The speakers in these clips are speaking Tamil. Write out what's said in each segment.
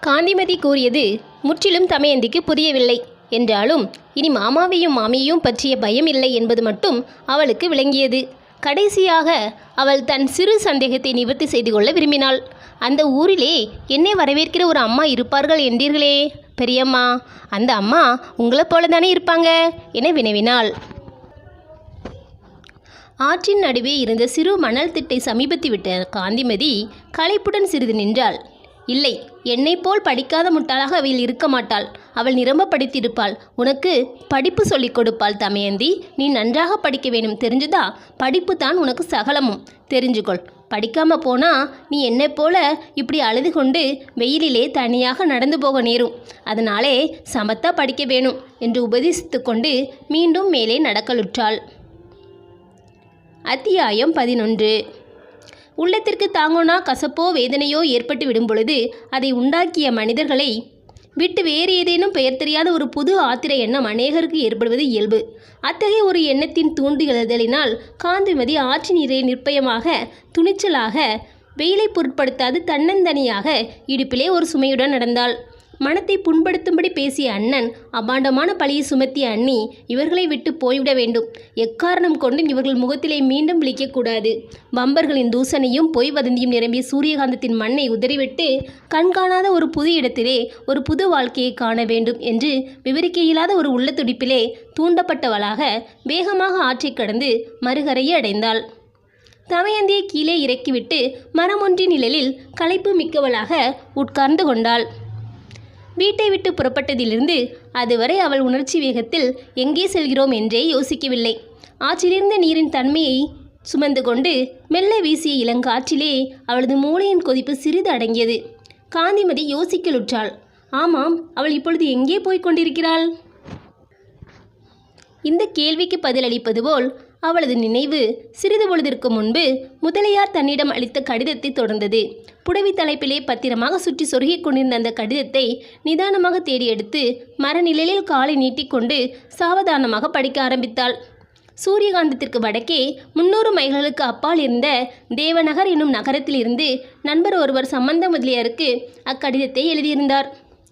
காந்திமதி கூறியது முற்றிலும் தமயந்திக்கு புரியவில்லை. என்றாலும் இனி மாமாவையும் மாமியையும் பற்றிய பயம் இல்லை என்பது மட்டும் அவளுக்கு விளங்கியது. கடைசியாக அவள் தன் சிறு சந்தேகத்தை நிவர்த்தி செய்து கொள்ள விரும்பினாள். அந்த ஊரிலே என்னை வரவேற்கிற ஒரு அம்மா இருப்பார்கள் என்றீர்களே பெரியம்மா. அந்த அம்மா உங்களைப் போல தானே இருப்பாங்க என வினவினாள். ஆற்றின் நடுவே இருந்த சிறு மணல் திட்டை சமீபத்து விட்ட காந்திமதி களைப்புடன் சிறிது நின்றாள். இல்லை என்னைப் போல் படிக்காத முட்டாளாக அவள் இருக்க மாட்டாள். அவள் நிரம்ப படித்திருப்பாள். உனக்கு படிப்பு சொல்லிக் கொடுப்பாள் தமயந்தி. நீ நன்றாக படிக்க வேணும் தெரிஞ்சுதா? படிப்பு தான் உனக்கு சகலமும். தெரிஞ்சுக்கொள் படிக்காம போனா நீ என்னை போல இப்படி அழுது கொண்டு வெயிலிலே தனியாக நடந்து போக நேரும். அதனாலே சமத்தா படிக்க வேணும் என்று உபதேசித்து கொண்டு மீண்டும் மேலே நடக்கலுற்றாள். அத்தியாயம் பதினொன்று. உள்ளத்திற்கு தாங்கோனா கசப்போ வேதனையோ ஏற்பட்டு விடும் பொழுது அதை உண்டாக்கிய மனிதர்களை விட்டு வேறு ஏதேனும் பெயர் தெரியாத ஒரு புது ஆத்திர எண்ணம் அநேகருக்கு ஏற்படுவது இயல்பு. அத்தகைய ஒரு எண்ணத்தின் தூண்டுதலினால் காந்திமதி ஆற்று நீரை நிர்பயமாக துணிச்சலாக வெயிலை பொருட்படுத்தாது தன்னந்தனியாக இடுப்பிலே ஒரு சுமையுடன் நடந்தாள். மனத்தை புண்படுத்தும்படி பேசிய அண்ணன் அபாண்டமான பழியை சுமத்திய அண்ணி இவர்களை விட்டு போய்விட வேண்டும். எக்காரணம் கொண்டும் இவர்கள் முகத்திலே மீண்டும் விழிக்கக்கூடாது. பம்பர்களின் தூசணையும் பொய் வதந்தியும் நிரம்பிய சூரியகாந்தத்தின் மண்ணை உதறிவிட்டு கண்காணாத ஒரு புது இடத்திலே ஒரு புது வாழ்க்கையை காண வேண்டும் என்று விவரிக்க இயலாத ஒரு உள்ள துடிப்பிலே தூண்டப்பட்டவளாக வேகமாக ஆற்றை கடந்து மறுகரையை அடைந்தாள். தமயந்தியை கீழே இறக்கிவிட்டு மரமொன்றின் நிழலில் களைப்பு மிக்கவளாக உட்கார்ந்து கொண்டாள். வீட்டை விட்டு புறப்பட்டதிலிருந்து அதுவரை அவள் உணர்ச்சி வேகத்தில் எங்கே செல்கிறோம்? என்றே யோசிக்கவில்லை. ஆற்றிலிருந்த நீரின் தன்மையை சுமந்து கொண்டு மெல்ல வீசிய இளங்காற்றிலே அவளது மூளையின் கொதிப்பு சிறிது அடங்கியது. காந்திமதி யோசிக்கலுற்றாள். ஆமாம் அவள் இப்பொழுது எங்கே போய்க் கொண்டிருக்கிறாள்? இந்த கேள்விக்கு பதிலளிப்பது போல் அவளது நினைவு சிறிது பொழுதிற்கு முன்பு முதலியார் தன்னிடம் அளித்த கடிதத்தை தொடர்ந்தது. புடவி தலைப்பிலே பத்திரமாக சுற்றி சொருகிக் கொண்டிருந்த அந்த கடிதத்தை நிதானமாக தேடி எடுத்து மரநிழலில் காலை நீட்டிக்கொண்டு சாவதானமாக படிக்க ஆரம்பித்தாள். சூரியகாந்தத்திற்கு வடக்கே முன்னூறு மைல்களுக்கு அப்பால் இருந்த தேவநகர் என்னும் நகரத்திலிருந்து நண்பர் ஒருவர் சம்பந்த முதலியாருக்கு அக்கடிதத்தை எழுதியிருந்தார்.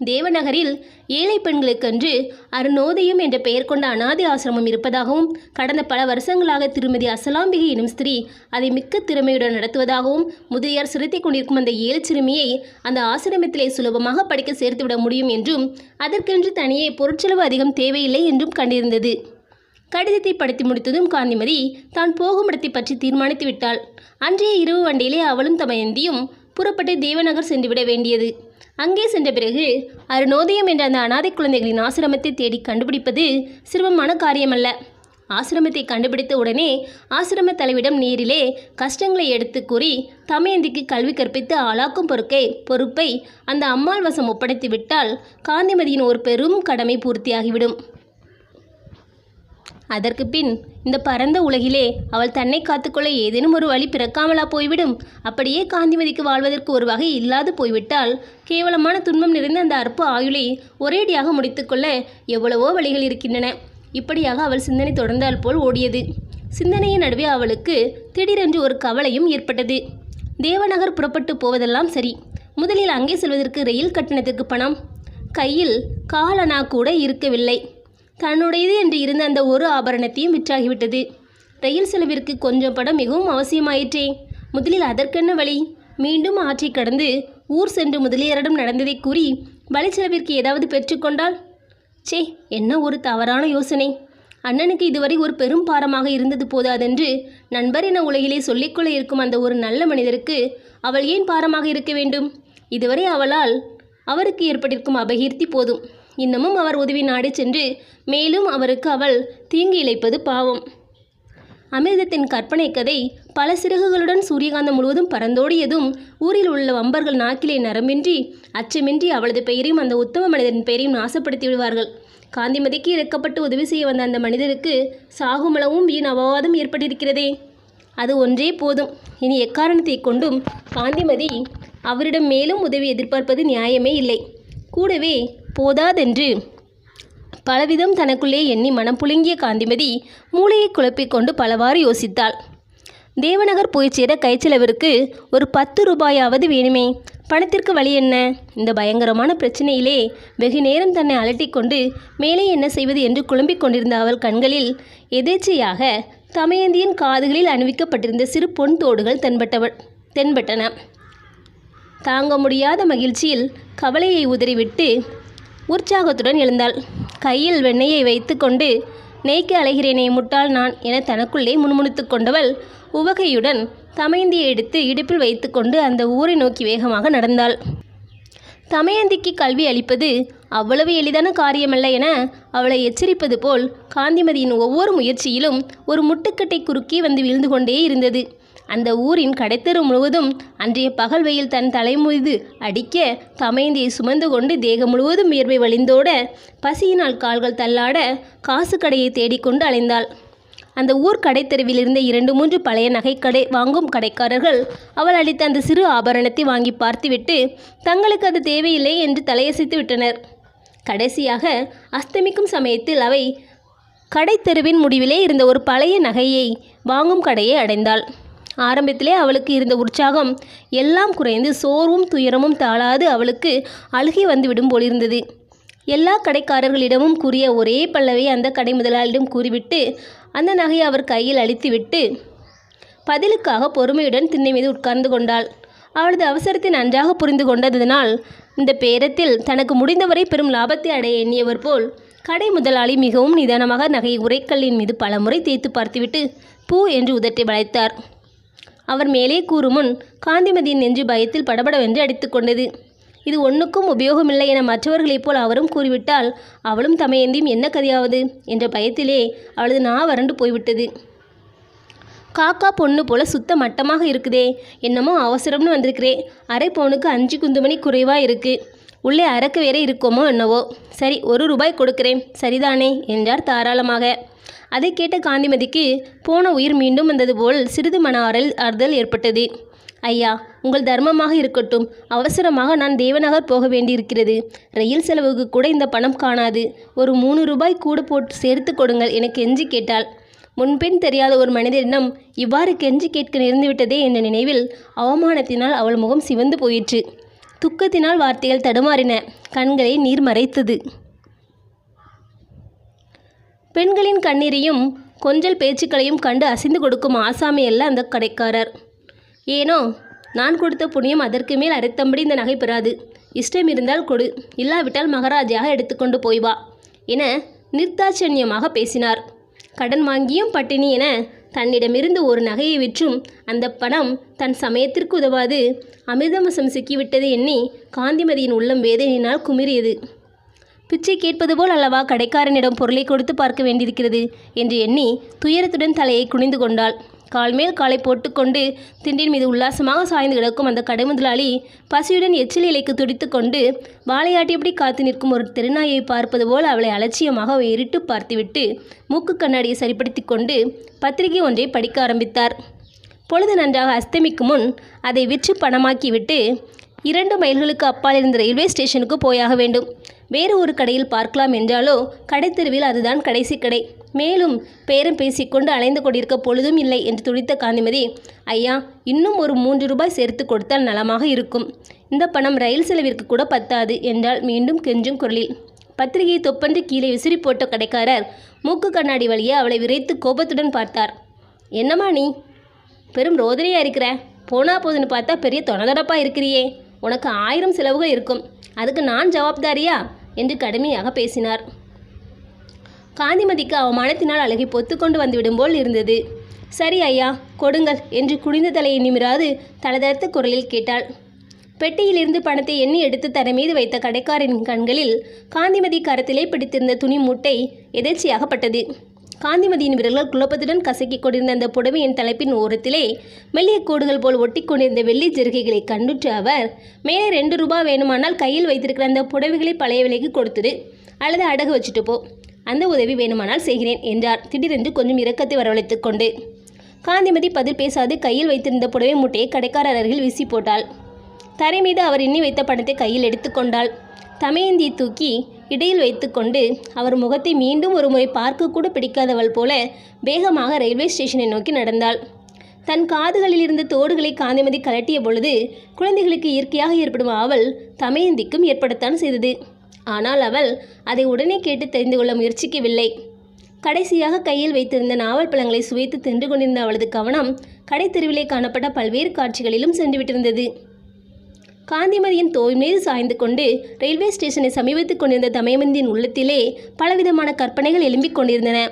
தேவநகரில் ஏழை பெண்களுக்கென்று அருணோதயம் என்ற பெயர் கொண்ட அனாதை ஆசிரமம் இருப்பதாகவும் கடந்த பல வருஷங்களாக திருமதி அசலாம்பிகை எனும் ஸ்திரீ அதை மிக்க திறமையுடன் நடத்துவதாகவும் முதலியார் சிறுத்தை கொண்டிருக்கும் அந்த ஏழு சிறுமியை அந்த ஆசிரமத்திலே சுலபமாக படிக்க சேர்த்துவிட முடியும் என்றும் அதற்கென்று தனியே பொருட்செலவு அதிகம் தேவையில்லை என்றும் கண்டிருந்தது. கடிதத்தை படித்து முடித்ததும் காந்திமதி தான் போகும் இடத்தை பற்றி தீர்மானித்து விட்டாள் அன்றைய இரவு வண்டியிலே அவளும் தமயந்தியும் புறப்பட்டு தேவநகர் சென்றுவிட வேண்டியது. அங்கே சென்ற பிறகு அருணோதயம் என்ற அந்த அனாதை குழந்தைகளின் ஆசிரமத்தை தேடி கண்டுபிடிப்பது சிரமமான காரியமல்ல. ஆசிரமத்தை கண்டுபிடித்த உடனே ஆசிரம தலைவிடம் நேரிலே கஷ்டங்களை எடுத்து கூறி தமயந்திக்கு கல்வி கற்பித்து ஆளாக்கும் பொறுக்கை பொறுப்பை அந்த அம்மாள் வசம் ஒப்படைத்து விட்டால் காந்திமதியின் ஒரு பெரும் கடமை பூர்த்தியாகிவிடும். அதற்கு பின் இந்த பரந்த உலகிலே அவள் தன்னை காத்துக்கொள்ள ஏதேனும் ஒரு வழி பிறக்காமலா போய்விடும். அப்படியே காந்திமதிக்கு வாழ்வதற்கு ஒரு வகை இல்லாது போய்விட்டால் கேவலமான துன்பம் நிறைந்த அந்த அற்ப ஆயுளை ஒரேடியாக முடித்துக்கொள்ள எவ்வளவோ வழிகள் இருக்கின்றன. இப்படியாக அவள் சிந்தனை தொடர்ந்தால் போல் ஓடியது. சிந்தனையின் நடுவே அவளுக்கு திடீரென்று ஒரு கவலையும் ஏற்பட்டது. தேவநகர் புறப்பட்டு போவதெல்லாம் சரி. முதலில் அங்கே செல்வதற்கு ரயில் கட்டணத்திற்கு பணம். கையில் காலனா கூட இருக்கவில்லை. தன்னுடையது என்று இருந்த அந்த ஒரு ஆபரணத்தையும் விற்றாகிவிட்டது. ரயில் செலவிற்கு கொஞ்சம் படம் மிகவும் அவசியமாயிற்றே. முதலில் அதற்கென்ன வழி? மீண்டும் ஆற்றை கடந்து ஊர் சென்று முதலியாரிடம் நடந்ததை கூறி வழி செலவிற்கு ஏதாவது பெற்றுக்கொண்டால் சே என்ன ஒரு தவறான யோசனை. அண்ணனுக்கு இதுவரை ஒரு பெரும் பாரமாக இருந்தது போதாதென்று நண்பர் என உலகிலே சொல்லிக்கொள்ள இருக்கும் அந்த ஒரு நல்ல மனிதருக்கு அவள் ஏன் பாரமாக இருக்க வேண்டும்? இதுவரை அவளால் அவருக்கு ஏற்பட்டிருக்கும் அபகீர்த்தி போதும். இன்னமும் அவர் உதவி நாடி சென்று மேலும் அவருக்கு அவள் தீங்கு இழைப்பது பாவம். அமிர்தத்தின் கற்பனை கதை பல சிறகுகளுடன் சூரியகாந்தம் முழுவதும் பறந்தோடியதும் ஊரில் உள்ள வம்பர்கள் நாக்கிலே நரம்பின்றி அச்சமின்றி அவளது பெயரையும் அந்த உத்தம மனிதரின் பெயரையும் நாசப்படுத்தி விடுவார்கள். காந்திமதிக்கு இறக்கப்பட்டு உதவி செய்ய வந்த அந்த மனிதருக்கு சாகுமளவும் வீண் அபவாதம் ஏற்பட்டிருக்கிறதே. அது ஒன்றே போதும். இனி எக்காரணத்தை கொண்டும் காந்திமதி அவரிடம் மேலும் உதவி எதிர்பார்ப்பது நியாயமே இல்லை. கூடவே போதாதென்று பலவிதம் தனக்குள்ளே எண்ணி மனம் புழுங்கிய காந்திமதி மூளையை குழப்பிக்கொண்டு பலவாறு யோசித்தாள். தேவநகர் போய் சேர கைச்செலவிற்கு ஒரு பத்து ரூபாயாவது வேணுமே. பணத்திற்கு வழி என்ன? இந்த பயங்கரமான பிரச்சனையிலே வெகு நேரம் தன்னை அலட்டிக்கொண்டு மேலே என்ன செய்வது என்று குழம்பிக் கொண்டிருந்த அவள் கண்களில் எதேச்சையாக தமயந்தியின் காதுகளில் அணிவிக்கப்பட்டிருந்த சிறு பொன் தோடுகள் தென்பட்டவ தென்பட்டன. தாங்க முடியாத மகிழ்ச்சியில் கவலையை உதறிவிட்டு உற்சாகத்துடன் எழுந்தாள். கையில் வெண்ணெயை வைத்துக்கொண்டு நெய்க்கு அலைகிறேனே முட்டாள் நான் என தனக்குள்ளே முணுமுணுத்து கொண்டவள் உவகையுடன் தமையந்தியை எடுத்து இடுப்பில் வைத்துக்கொண்டு அந்த ஊரை நோக்கி வேகமாக நடந்தாள். தமயந்திக்கு கல்வி அளிப்பது அவ்வளவு எளிதான காரியமல்ல என அவளை எச்சரிப்பது போல் காந்திமதியின் ஒவ்வொரு முயற்சியிலும் ஒரு முட்டுக்கட்டை குறுக்கி வந்து விழுந்து கொண்டே இருந்தது. அந்த ஊரின் கடைத்தெரு முழுவதும் அன்றைய பகல் வெயில் தன் தலைமுது அடிக்க தமைந்தியை சுமந்து கொண்டு தேகம் முழுவதும் வியர்வை வழிந்தோட பசியினால் கால்கள் தள்ளாட காசு கடையை தேடிக்கொண்டு அலைந்தாள். அந்த ஊர் கடைத்தெருவில் இருந்த இரண்டு மூன்று பழைய நகைக்கடை வாங்கும் கடைக்காரர்கள் அவள் அளித்த அந்த சிறு ஆபரணத்தை வாங்கி பார்த்துவிட்டு தங்களுக்கு அது தேவையில்லை என்று தலையசைத்து விட்டனர். கடைசியாக அஸ்தமிக்கும் சமயத்தில் அவை கடைத்தெருவின் முடிவிலே இருந்த ஒரு பழைய நகையை வாங்கும் கடையை அடைந்தாள். ஆரம்பத்திலே அவளுக்கு இருந்த உற்சாகம் எல்லாம் குறைந்து சோர்வும் துயரமும் தாழாது அவளுக்கு அழுகி வந்துவிடும் போலிருந்தது. எல்லா கடைக்காரர்களிடமும் கூறிய ஒரே பல்லவை அந்த கடை முதலாளியிடம் கூறிவிட்டு அந்த நகையை அவர் கையில் அழித்துவிட்டு பதிலுக்காக பொறுமையுடன் திண்ணை மீது உட்கார்ந்து கொண்டாள். அவளது அவசரத்தை நன்றாக புரிந்து கொண்டதனால் இந்த பேரத்தில் தனக்கு முடிந்தவரை பெரும் லாபத்தை அடைய எண்ணியவர் போல் கடை முதலாளி மிகவும் நிதானமாக நகையை உரைக்கல்லின் மீது பலமுறை தேய்த்து பார்த்துவிட்டு பூ என்று உதட்டை வளைத்தார். அவர் மேலே கூறும் முன் காந்திமதியின் நெஞ்சு பயத்தில் படபடவென்று அடித்துக்கொண்டது இது ஒன்றுக்கும் உபயோகமில்லை என மற்றவர்களைப் போல் அவரும் கூறிவிட்டால் அவளும் தமையந்தியும் என்ன கதையாவது? என்ற பயத்திலே அவளது நா வறண்டு போய்விட்டது. காக்கா பொண்ணு போல சுத்த மட்டமாக இருக்குதே. என்னமோ அவசரம்னு வந்திருக்கிறேன் அரை பவுனுக்கு அஞ்சு குந்துமணி குறைவாக இருக்குது உள்ளே அரக்கு வேற இருக்குமோ என்னவோ. சரி ஒரு ரூபாய் கொடுக்கிறேன். சரிதானே என்றார் தாராளமாக. அதை கேட்ட காந்திமதிக்கு போன உயிர் மீண்டும் வந்தது போல் சிறிது மன ஆறல் ஆறுதல் ஏற்பட்டது. ஐயா உங்கள் தர்மமாக இருக்கட்டும். அவசரமாக நான் தேவநகர் போக வேண்டியிருக்கிறது. ரயில் செலவுக்கு கூட இந்த பணம் காணாது. ஒரு மூணு ரூபாய் கூட போட்டு சேர்த்து கொடுங்கள் என கெஞ்சி கேட்டாள். முன்பின் தெரியாத ஒரு மனிதரிடம் இவ்வாறு கெஞ்சி கேட்க நேர்ந்துவிட்டதே என்ற நினைவில் அவமானத்தினால் அவள் முகம் சிவந்து போயிற்று. துக்கத்தினால் வார்த்தைகள் தடுமாறின. கண்களை நீர் மறைத்தது. பெண்களின் கண்ணீரையும் கொஞ்சல் பேச்சுக்களையும் கண்டு அசைந்து கொடுக்கும் ஆசாமி அல்ல அந்த கடைக்காரர். ஏனோ நான் கொடுத்த புண்ணியம் அதற்கு மேல் அரைத்தம்படி இந்த நகை பெறாது. இஷ்டம் இருந்தால் கொடு. இல்லாவிட்டால் மகாராஜாக எடுத்துக்கொண்டு போய் வா என நிர்தாட்சண்யமாக பேசினார். கடன் வாங்கியும் பட்டினி என தன்னிடமிருந்து ஒரு நகையை விற்றும் அந்த பணம் தன் சமயத்திற்கு உதவாது. அமிர்தமசம் சிக்கிவிட்டது எண்ணி காந்திமதியின் உள்ளம் வேதனையினால் குமிறியது. பிச்சை கேட்பது போல் அல்லவா கடைக்காரனிடம் பொருளை கொடுத்து பார்க்க வேண்டியிருக்கிறது என்று எண்ணி துயரத்துடன் தலையை குனிந்து கொண்டாள். கால் மேல் காலை போட்டுக்கொண்டு திண்டின் மீது உல்லாசமாக சாய்ந்து கிடக்கும் அந்த கடை முதலாளி பசியுடன் எச்சில் இலைக்கு துடித்து கொண்டு வாழையாட்டியபடி காத்து நிற்கும் ஒரு திருநாயை பார்ப்பது போல் அவளை அலட்சியமாக ஏறிட்டு பார்த்துவிட்டு மூக்கு கண்ணாடியை சரிப்படுத்தி கொண்டு பத்திரிகை ஒன்றை படிக்க ஆரம்பித்தார். பொழுது நன்றாக அஸ்தமிக்கும் முன் அதை விற்று பணமாக்கிவிட்டு இரண்டு மைல்களுக்கு அப்பால் இருந்த ரயில்வே ஸ்டேஷனுக்கு போயாக வேண்டும். வேறு ஒரு கடையில் பார்க்கலாம் என்றாலோ கடைத்தெருவில் அதுதான் கடைசி கடை. மேலும் பேரம் பேசிக்கொண்டு அலைந்து கொண்டிருக்க பொழுதும் இல்லை என்று துடித்த காந்திமதி ஐயா இன்னும் ஒரு மூன்று ரூபாய் சேர்த்து கொடுத்தால் நலமாக இருக்கும். இந்த பணம் ரயில் செலவிற்கு கூட பத்தாது என்றால் மீண்டும் கெஞ்சும் குரலில். பத்திரிகையை தொப்பன்று கீழே விசிறி போட்ட கடைக்காரர் மூக்கு கண்ணாடி வழியே அவளை விரைத்து கோபத்துடன் பார்த்தார். என்னம்மா நீ? பெரும் ரோதனையாக இருக்கிற. போனா போதுன்னு பார்த்தா பெரிய தொணதொடப்பா இருக்கிறியே. உனக்கு ஆயிரம் செலவுகள் இருக்கும். அதுக்கு நான் ஜவாப்தாரியா? என்று கடுமையாக பேசினார். காந்திமதிக்கு அவமானத்தினால் அழகி பொத்துக்கொண்டு வந்துவிடும் போல் இருந்தது. சரி ஐயா கொடுங்கள் என்று குனிந்த தலையை நிமிராது தளதளத்த குரலில் கேட்டாள். பெட்டியிலிருந்து பணத்தை எண்ணி எடுத்து தர மீது வைத்த கடைக்காரின் கண்களில் காந்திமதி கரத்திலே பிடித்திருந்த துணி மூட்டை எதேச்சியாகப்பட்டது. காந்திமதியின் விரல்கள் குழப்பத்துடன் கசக்கிக் கொண்டிருந்த அந்த புடவையின் தலைப்பின் ஓரத்திலே மெல்லிய கோடுகள் போல் ஒட்டி கொண்டிருந்த வெள்ளி ஜெருகைகளை கண்டுற்ற அவர் மேலே ரெண்டு ரூபா வேணுமானால் கையில் வைத்திருக்கிற அந்த புடவைகளை பழைய விலைக்கு கொடுத்துடு அல்லது அடகு வச்சுட்டு போ. அந்த உதவி வேணுமானால் செய்கிறேன் என்றார். திடீரென்று கொஞ்சம் இரக்கத்தை வரவழைத்துக் கொண்டு காந்திமதி பதில் பேசாது கையில் வைத்திருந்த புடவை மூட்டையை கடைக்காரர் அருகில் வீசி போட்டாள். தரை மீது அவர் எண்ணி வைத்த பணத்தை கையில் எடுத்துக்கொண்டாள் தமையந்தியை தூக்கி இடையில் வைத்துக்கொண்டு அவர் முகத்தை மீண்டும் ஒரு முறை பார்க்க கூட பிடிக்காதவள் போல வேகமாக ரயில்வே ஸ்டேஷனை நோக்கி நடந்தாள். தன் காதுகளில் இருந்த தோடுகளை காந்திமதி கலட்டிய பொழுது குழந்தைகளுக்கு இயற்கையாக ஏற்படும் ஆவல் தமையந்திக்கும் ஏற்படத்தான் செய்தது. ஆனால் அவள் அதை உடனே கேட்டு தெரிந்து கொள்ள முயற்சிக்கவில்லை. கடைசியாக கையில் வைத்திருந்த நாவல் பழங்களை சுவைத்து தின்று கொண்டிருந்த அவளது கவனம் கடைத்தெருவிலே காணப்பட்ட பல்வேறு காட்சிகளிலும் சென்றுவிட்டிருந்தது. காந்திமதியின் தோல் மீது சாய்ந்து கொண்டு ரயில்வே ஸ்டேஷனை சமீபித்துக் கொண்டிருந்த தமயமந்தியின் உள்ளத்திலே பலவிதமான கற்பனைகள் எழும்பிக் கொண்டிருந்தன.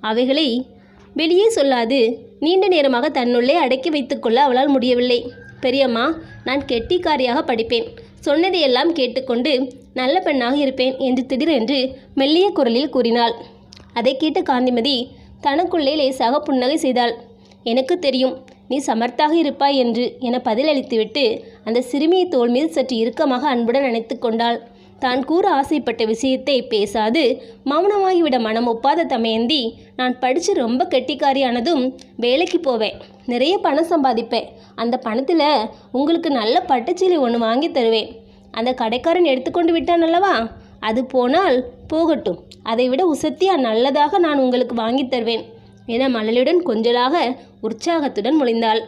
அவைகளை வெளியே சொல்லாது நீண்ட நேரமாக தன்னுள்ளே அடக்கி வைத்துக்கொள்ள அவளால் முடியவில்லை. பெரியம்மா நான் கெட்டிக்காரியாக படிப்பேன். சொன்னதையெல்லாம் கேட்டுக்கொண்டு நல்ல பெண்ணாக இருப்பேன் என்று திடீரென்று மெல்லிய குரலில் கூறினாள். அதை கேட்ட காந்திமதி தனக்குள்ளே லேசாக புன்னகை செய்தாள். எனக்கு தெரியும் நீ சமர்த்தாக இருப்பாய் என்று என பதிலளித்துவிட்டு அந்த சிறுமியை தோல் மீது சற்று இறுக்கமாக அன்புடன் நினைத்து கொண்டாள். தான் கூற ஆசைப்பட்ட விஷயத்தை பேசாது. மௌனமாகிவிட மனம் ஒப்பாத தமையந்தி நான் படித்து ரொம்ப கெட்டிக்காரியானதும் வேலைக்கு போவேன். நிறைய பணம் சம்பாதிப்பேன். அந்த பணத்தில் உங்களுக்கு நல்ல பட்டுச்சீலை ஒன்று வாங்கி தருவேன். அந்த கடைக்காரன் எடுத்துக்கொண்டு விட்டான் அல்லவா? அது போனால் போகட்டும். அதைவிட உசத்தியா நல்லதாக நான் உங்களுக்கு வாங்கித் தருவேன் என மழலையுடன் கொஞ்சலாக உற்சாகத்துடன் மொழிந்தாள்.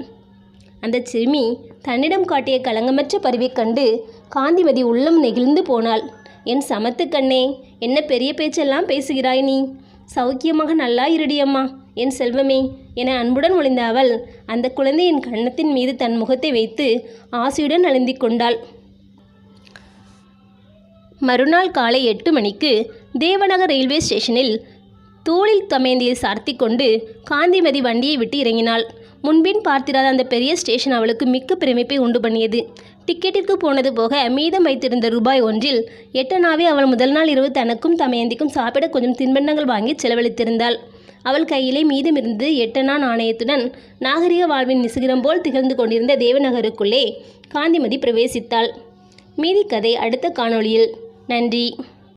அந்த சிறுமி தன்னிடம் காட்டிய களங்கமற்ற பருவைக் கண்டு காந்திமதி உள்ளம் நெகிழ்ந்து போனாள். என் சமத்து கண்ணே என்ன பெரிய பேச்செல்லாம் பேசுகிறாய் நீ? சௌக்கியமாக நல்லா இருடியம்மா என் செல்வமே என அன்புடன் ஒளிந்த அவள் அந்த குழந்தையின் கன்னத்தின் மீது தன் முகத்தை வைத்து ஆசையுடன் அழுந்தி கொண்டாள். மறுநாள் காலை எட்டு மணிக்கு தேவநகர் ரயில்வே ஸ்டேஷனில் தோளில் தமேந்தியை சார்த்தி கொண்டு காந்திமதி வண்டியை விட்டு இறங்கினாள். முன்பின் பார்த்திராத அந்த பெரிய ஸ்டேஷன் அவளுக்கு மிக்க பிரமிப்பை உண்டு பண்ணியது. டிக்கெட்டிற்கு போனது போக மீதம் வைத்திருந்த ரூபாய் ஒன்றில் எட்டனாவே அவள் முதல் நாள் இரவு தனக்கும் தமையந்திக்கும் சாப்பிட கொஞ்சம் தின்பண்டங்கள் வாங்கி செலவழித்திருந்தாள். அவள் கையிலே மீதமிருந்து எட்டனா நாணயத்துடன் நாகரிக வாழ்வின் நிசுகிரம் போல் திகழ்ந்து கொண்டிருந்த தேவநகருக்குள்ளே காந்திமதி பிரவேசித்தாள். மீதி கதை அடுத்த காணொளியில். நன்றி.